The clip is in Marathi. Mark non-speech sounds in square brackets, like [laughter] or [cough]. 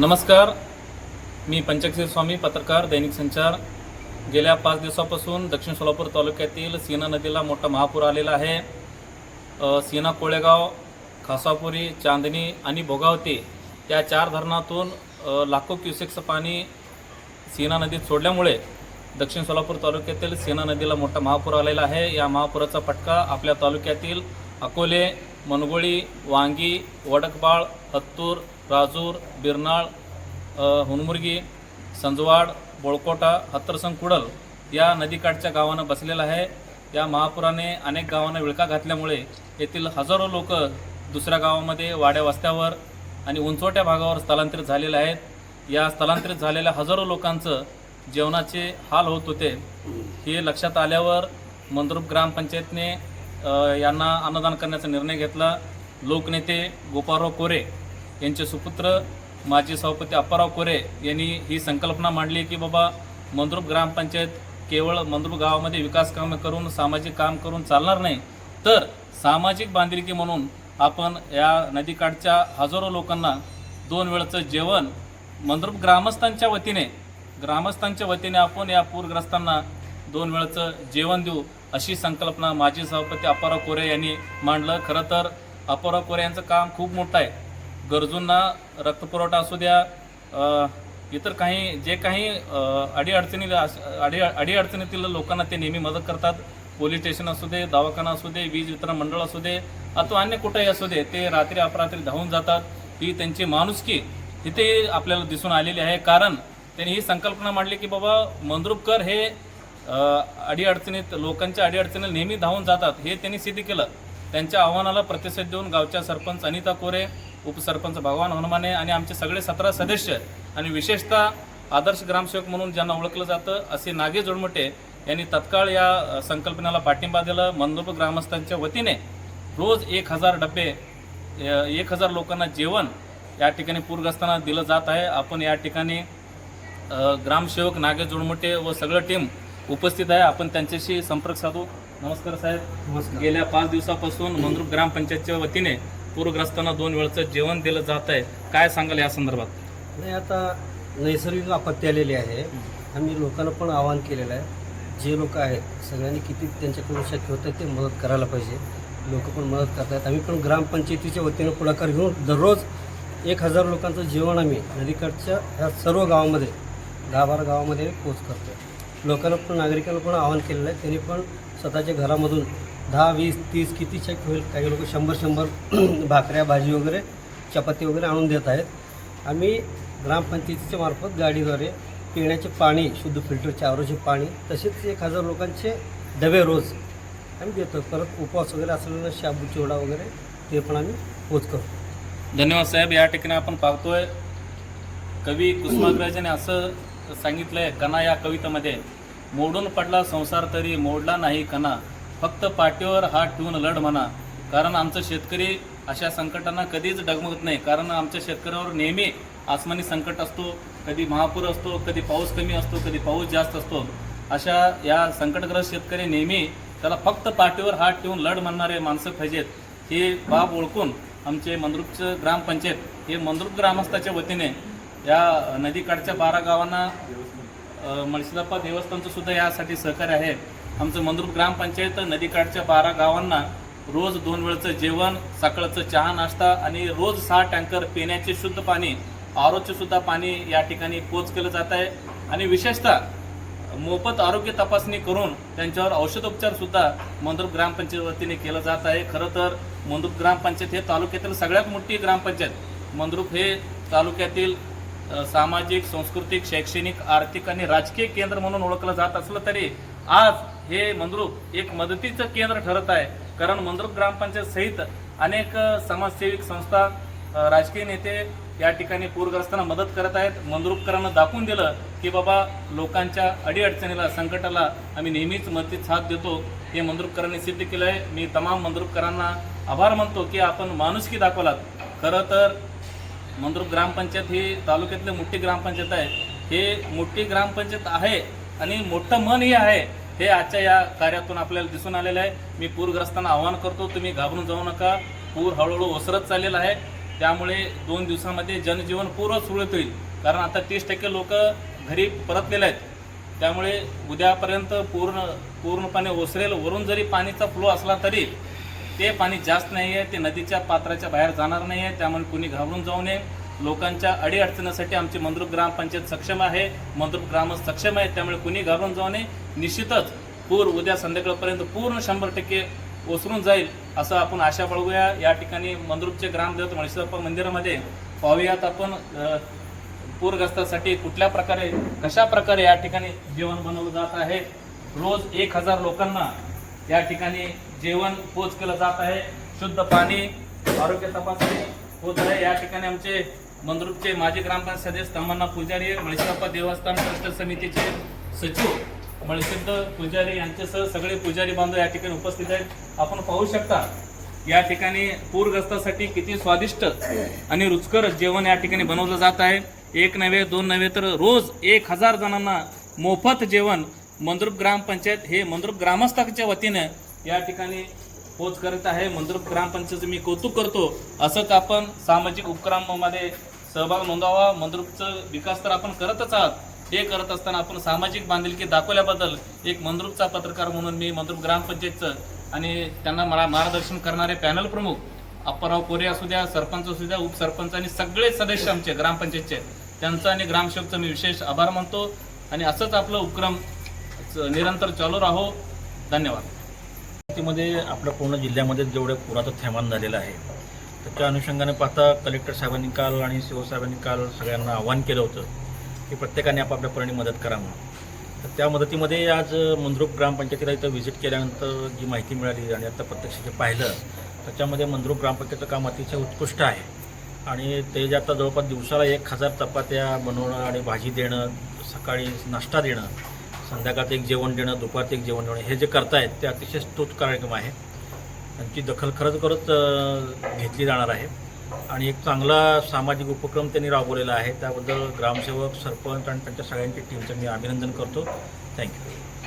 नमस्कार. मी पंचक्षीर स्वामी पत्रकार दैनिक संचार. गेल्या पाच दिवसापासून दक्षिण सोलापूर तालुक्यातील सीना नदीला मोठा महापूर आलेला आहे. सीना कोळेगाव खासापुरी चांदणी आणि भोगावती या चार धरणातून लाखो क्युसेक्स पाणी सीना नदीत सोडल्यामुळे दक्षिण सोलापूर तालुक्यातील सीना नदीला मोठा महापूर आलेला आहे. या महापुराचा फटका आपल्या तालुक्यातील अकोले मनगोळी वांगी वडकबाळ हत्तूर राजूर बिरनाळ हुनमुर्गी संजवाड बोळकोटा हत्तरसंग कुडल या नदीकाठच्या गावांना बसलेला आहे. या महापुराने अनेक गावांना विळखा घातल्यामुळे येथील हजारो लोक दुसऱ्या गावामध्ये वाड्या वस्त्यावर आणि उंचवट्या भागावर स्थलांतरित झालेले आहेत. या स्थलांतरित झालेल्या हजारो लोकांचं जेवणाचे हाल होत होते. हे लक्षात आल्यावर मंद्रुप ग्रामपंचायतने यांना अन्नदान करण्याचा निर्णय घेतला. लोकनेते गोपाळराव कोरे यांचे सुपुत्र माजी सभापती अप्पाराव कोरे यांनी ही संकल्पना मांडली की बाबा मंद्रुप ग्रामपंचायत केवळ मंद्रुप गावामध्ये विकास कामे करून सामाजिक काम करून चालणार नाही तर सामाजिक बांधिलकी म्हणून आपण या नदीकाठच्या हजारो लोकांना दोन वेळचं जेवण मंद्रुप ग्रामस्थांच्या वतीने ग्रामस्थांच्या वतीने आपण या पूरग्रस्तांना दोन वेळचं जेवण देऊ अशी संकल्पना माजी सभापती अप्पाराव कोरे यांनी मांडलं. खरं तर अप्पाराव कोरे यांचं काम खूप मोठं आहे. गरजूंना रक्तपुरवठा असू द्या इतर काही जे काही अडीअडचणी अडी अडीअडचणीतील लोकांना ते नेहमी मदत करतात. पोलीस स्टेशन असू दे दवाखाना असू दे वीज वितरण मंडळ असू दे अथवा अन्य कुठेही असू दे ते रात्री अपरात्री धावून जातात. ही त्यांची माणुसकी तिथे आपल्याला दिसून आलेली आहे. कारण त्यांनी ही संकल्पना मांडली की बाबा मंद्रुपकर हे अडीअडचणीत लोकांच्या अडीअडचणीत नेहमी धावून जातात. हे त्यांनी सिद्ध केलं. त्यांच्या आव्हानाला प्रतिसाद देऊन गावच्या सरपंच अनिता कोरे उपसरपंच भगवान हनुमाने आणि आमचे सगळे सतरा सदस्य आणि विशेषतः आदर्श ग्रामसेवक म्हणून ज्यांना ओळखलं जातं असे नागे जोडमोटे यांनी तत्काळ या संकल्पनेला पाठिंबा दिला. मंदुप ग्रामस्थांच्या वतीने रोज एक हजार डबे अ, एक हजार लोकांना जेवण या ठिकाणी पूरग्रस्तांना दिलं जात आहे. आपण या ठिकाणी ग्रामसेवक नागे जोडमोटे व सगळं टीम उपस्थित आहे. आपण त्यांच्याशी संपर्क साधू. नमस्कार साहेब. गेल्या पाच दिवसापासून मंद्रुप ग्रामपंचायतच्या वतीने पूरग्रस्तांना दोन वेळचं जेवण दिलं जात आहे. काय सांगाल या संदर्भात? नाही आता नैसर्गिक आपत्ती आलेली आहे. आम्ही लोकांना पण आवाहन केलेलं आहे. जे लोक आहेत सगळ्यांनी किती त्यांच्याकडून शक्य होतं ते मदत करायला पाहिजे. लोक पण मदत करत आहेत आम्ही पण ग्रामपंचायतीच्या वतीनं पुढाकार घेऊन दररोज एक हजार लोकांचं जेवण आम्ही नदीकडच्या ह्या सर्व गावामध्ये दहा बारा गावामध्ये पोच करतो लोकांना पण नागरिकांना पण आवाहन केलेलं आहे. त्यांनी पण स्वतःच्या घरामधून दहा वीस तीस किती शक्य होईल काही लोक शंभर शंभर [clears throat] भाकऱ्या भाजी वगैरे चपाती वगैरे आणून देत आहेत. आम्ही ग्रामपंचायतीच्या मार्फत गाडीद्वारे पिण्याचे पाणी शुद्ध फिल्टरचे आरोचे पाणी तसेच एक हजार लोकांचे डबे रोज आम्ही देतो. परत उपवास वगैरे असलेला शाबू चिवडा वगैरे ते पण आम्ही पोच करतो. धन्यवाद साहेब. या ठिकाणी आपण पाहतोय कवी कुसुमाग्रजाने असं सांगितलंय कणा या कवितेमध्ये मोडून पडला संसार तरी मोडला नाही कणा. फक्त पाठीवर हात ठेवून लढ म्हणा. कारण आमचं शेतकरी अशा संकटांना कधीच डगमगत नाही. कारण आमच्या शेतकऱ्यावर नेहमी आसमानी संकट असतो. कधी महापूर असतो कधी पाऊस कमी असतो कधी पाऊस जास्त असतो. अशा या संकटग्रस्त शेतकरी नेहमी त्याला फक्त पाठीवर हात ठेवून लढ म्हणणारे माणसं पाहिजेत. हे बाब ओळखून आमचे मंद्रुपचं ग्रामपंचायत हे मंद्रुप ग्रामस्थाच्या वतीने या नदीकाठच्या बारा गावांना अ, देवस्थानचं सुद्धा यासाठी सहकार्य आहे. आमचं मंद्रुप ग्रामपंचायत नदीकाठच्या बारा गावांना रोज दोन वेळचं जेवण सकाळचं चहा नाश्ता आणि रोज सहा टँकर पिण्याचे शुद्ध पाणी आरोग्य सुद्धा पाणी या ठिकाणी पोच केलं जात आहे. आणि विशेषतः मोफत आरोग्य तपासणी करून त्यांच्यावर औषधोपचार सुद्धा मंद्रुप ग्रामपंचायत वतीने केलं जात आहे. खरं तर मंद्रुप ग्रामपंचायत हे तालुक्यातील सगळ्यात मोठी ग्रामपंचायत. मंद्रुप हे तालुक्यातील सामाजिक सांस्कृतिक शैक्षणिक आर्थिक आणि राजकीय केंद्र म्हणून ओळखलं जात असलं तरी आज हे मंद्रुप एक मदतीचं केंद्र ठरत आहे. कारण मंद्रुप ग्रामपंचायत सहित अनेक समाजसेविक संस्था राजकीय नेते या ठिकाणी पूरग्रस्तांना मदत करत आहेत. मंद्रुपकरांना दाखवून दिलं की बाबा लोकांच्या अडीअडचणीला संकटाला आम्ही नेहमीच मदतीत साथ देतो. हे मंद्रुपकरांनी सिद्ध केलं आहे मी तमाम मंद्रुपकरांना आभार मानतो की आपण माणुसकी दाखवलात. खरं तर मंद्रुप ग्रामपंचायत ही तालुक्यातली मोठी ग्रामपंचायत आहे. हे मोठी ग्रामपंचायत आहे आणि मोठं मनही आहे. हे आजच्या या कार्यातून आपल्याला दिसून आलेलं आहे. मी पूरग्रस्तांना आवाहन करतो तुम्ही घाबरून जाऊ नका. पूर हळूहळू ओसरत चाललेला आहे. त्यामुळे दोन दिवसामध्ये जनजीवन पूर्ण सुरळीत होईल. कारण आता तीस टक्के लोक घरी परतलेले आहेत. त्यामुळे उद्यापर्यंत पूर्ण पूर्णपणे ओसरेल. वरून जरी पाणीचा फ्लो असला तरी ते पाणी जास्त नाही आहे ते नदीच्या पात्राच्या बाहेर जाणार नाही आहे त्यामुळे कुणी घाबरून जाऊ नये. लोकांच्या अडीअडचणीसाठी आमची मंद्रुप ग्रामपंचायत सक्षम आहे. मंद्रुप ग्रामस्थ सक्षम आहे त्यामुळे कुणी घाबरून जाऊ नये. निश्चितच पूर उद्या संध्याकाळपर्यंत पूर्ण शंभर टक्के ओसरून जाईल असं आपण आशा बाळगूया. या ठिकाणी मंद्रुपचे ग्रामदेवत मणेश्वरप्पा मंदिरामध्ये पाहूयात आपण पूरग्रस्तासाठी कुठल्या प्रकारे कशा प्रकारे या ठिकाणी जेवण बनवलं जात आहे. रोज एक हजार लोकांना या ठिकाणी जेवण पोच केलं जात आहे. शुद्ध पाणी आरोग्य तपासणी होत आहे. या ठिकाणी आमचे मंद्रुपचे माजी ग्रामपंचायत सदस्य तमन्ना पुजारी मळीसाप्पा देवस्थान ट्रस्ट समितीचे सचिव मळसिद्ध पुजारी यांच्यासह सगळे पुजारी बांधव या ठिकाणी उपस्थित आहेत. आपण पाहू शकता या ठिकाणी पूरग्रस्तासाठी किती स्वादिष्ट आणि रुचकर जेवण या ठिकाणी बनवलं जात आहे. एक नव्हे दोन नव्हे तर रोज एक हजार जणांना मोफत जेवण मंद्रुप ग्रामपंचायत हे मंद्रुप ग्रामस्थाच्या वतीने या ठिकाणी पोच करत आहे. मंद्रुप ग्रामपंचायतचं मी कौतुक करतो. असंच आपण सामाजिक उपक्रमामध्ये सहभाग नोंदवावा मंद्रुपचं विकास तर आपण करतच आहात. हे करत असताना आपण सामाजिक बांधिलकी दाखवल्याबद्दल एक मंद्रुपचा पत्रकार म्हणून मी मंद्रुप ग्रामपंचायतचं आणि त्यांना मला मार्गदर्शन करणारे पॅनल प्रमुख अप्पाराव कोरे असू द्या सरपंच असू द्या उपसरपंच आणि सगळे सदस्य आमचे ग्रामपंचायतचे त्यांचं आणि ग्रामसेवकचं मी विशेष आभार मानतो. आणि असंच आपलं उपक्रम च- निरंतर चालू राहो. धन्यवाद. मध्ये आपल्या पूर्ण जिल्ह्यामध्ये जेवढे पुराचं थैमान झालेलं आहे त्याच्या अनुषंगाने पाहता कलेक्टर साहेबांनी काल आणि शिवसाहेबांनी काल सगळ्यांना आवाहन केलं होतं की प्रत्येकाने आपापल्या परीने मदत करा म्हणून. तर त्या मदतीमध्ये आज मंद्रुप ग्रामपंचायतीला इथं व्हिजिट केल्यानंतर जी माहिती मिळाली आणि आता प्रत्यक्ष जे पाहिलं त्याच्यामध्ये मंद्रुप ग्रामपंचायतचं काम अतिशय उत्कृष्ट आहे. आणि ते जे आता जवळपास दिवसाला एक हजार चपात्या बनवणं आणि भाजी देणं सकाळी नाश्ता देणं संध्याकाळचं एक जेवण देणं दुपारचं एक जेवण देणं हे जे करतायत ते अतिशय स्तुत कार्यक्रम आहे. त्यांची दखल खरंच खरंच घेतली जाणार आहे. आणि एक चांगला सामाजिक उपक्रम त्यांनी राबवलेला आहे. त्याबद्दल ग्रामसेवक सरपंच आणि त्यांच्या सगळ्यांची टीमचं मी अभिनंदन करतो. थँक्यू